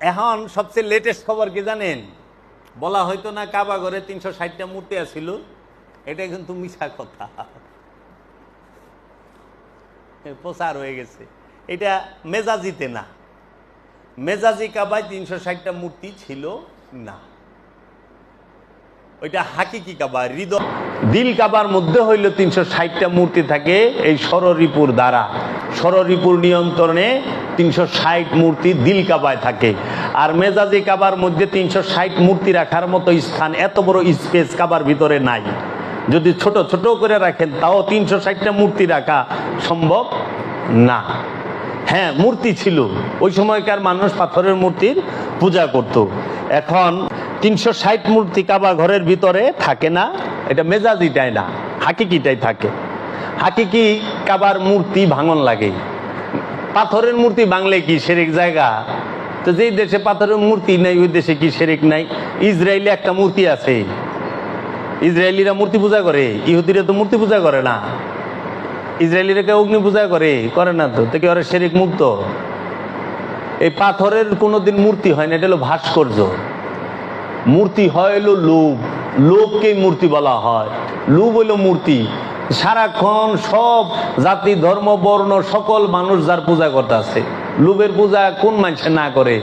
এখন সবচেয়ে লেটেস্ট খবর কি জানেন? বলা হয়তো না কাবা ঘরে তিনশো ষাটটা মূর্তি আসিল এটা কিন্তু মিশা কথা। প্রচার হয়ে গেছে। এটা মেজাজিতে না। মেজাজি কাবায় তিনশো ষাটটা মূর্তি ছিল না। ওইটা হাকিকি কাবা, হৃদয়। দিল কাবার মধ্যে হইল তিনশো ষাটটা মূর্তি থাকে এই সররিপুর দ্বারা। সররিপুর নিয়ন্ত্রণে তিনশো ষাট মূর্তি দিল কাবায় থাকে। আর মেজাজি কাবার মধ্যে তিনশো ষাট মূর্তি রাখার মতো স্থান এত বড় স্পেস কাবার ভিতরে নাই। যদি ছোট ছোট করে রাখেন, তাও তিনশো ষাটটা মূর্তি রাখা সম্ভব না। হ্যাঁ মূর্তি ছিল। ওই সময়কার মানুষ পাথরের মূর্তির পূজা করত। এখন তিনশো ষাট মূর্তি কাবা ঘরের ভিতরে থাকে না, এটা মেজাজিটাই না, হাকিকিটাই থাকে। হাকিকি কাবার মূর্তি ভাঙন লাগে। পাথরের মূর্তি বাংলে কি সেরেক জায়গা? তো যেই দেশে পাথরের মূর্তি নাই, ওই দেশে কি সেরেক নাই? ইসরায়েলে একটা মূর্তি আছে। ইসরায়েলিরা মূর্তি পূজা করে, ইহুদিরা তো মূর্তি পূজা করে না। ইসরায়েলিরা কে অগ্নি পূজা করে করে না তো তো কি ওরা শেরিক মুক্ত? এই পাথরের কোনোদিন মূর্তি হয় না, এটা হলো ভাস্কর্য। মূর্তি হয় হলো লোভ। লোভকেই মূর্তি বলা হয়। লোভ হলো মূর্তি। সারাক্ষণ সব জাতি, ধর্ম, বর্ণ, সকল মানুষ যার পূজা করতে আছে লোভের পূজা কোন মানুষে না করে?